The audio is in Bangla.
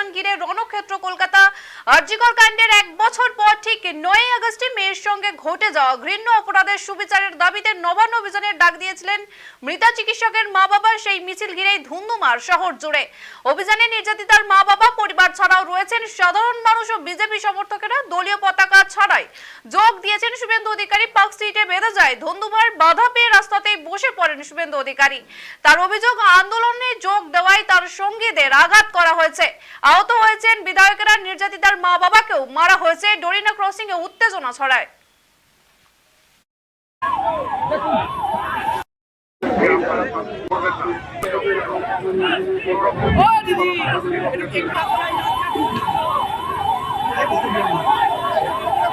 নির্বাচন ঘিরে রণক্ষেত্র, কলকাতা। আরজিকর কাণ্ডের এক বছর পর ঠিক নয় আগস্টে মেয়ের সঙ্গে ঘটে যাওয়া ঘৃণ্য অপরাধের সুবিচারের দাবিতে নবান্ন অভিযানের ডাক দিয়েছিলেন মৃতা চিকিৎসকের মা বাবার সেই মিছিল ঘিরেই ধুন্ধুমার শহর জুড়ে। অভিযানে নির্যাতিতার মা বাবা পরিবার ছাড়াও রয়েছেন সাধারণ মানুষ ও বিজেপি সমর্থকেরা। দলীয় পতাকা ছাড়াই যোগ দিয়েছেন শুভেন্দু অধিকারী, পার্ক স্ট্রিটে বেঁধে যায়। ধুন্ধুমার বাধা পেয়ে রাস্তাতেই বসে পড়েন শুভেন্দু অধিকারী। তার অভিযোগ, আন্দোলনে যোগ দেওয়ায় তার সঙ্গীদের আঘাত করা হয়েছে। আহত হয়েছেন বিধায়কেরা, নির্যাতিতার মা বাবাকেও মারা হয়েছে ডোরিনা ক্রসিং এ উত্তেজনা ছড়ায়। ও দিদি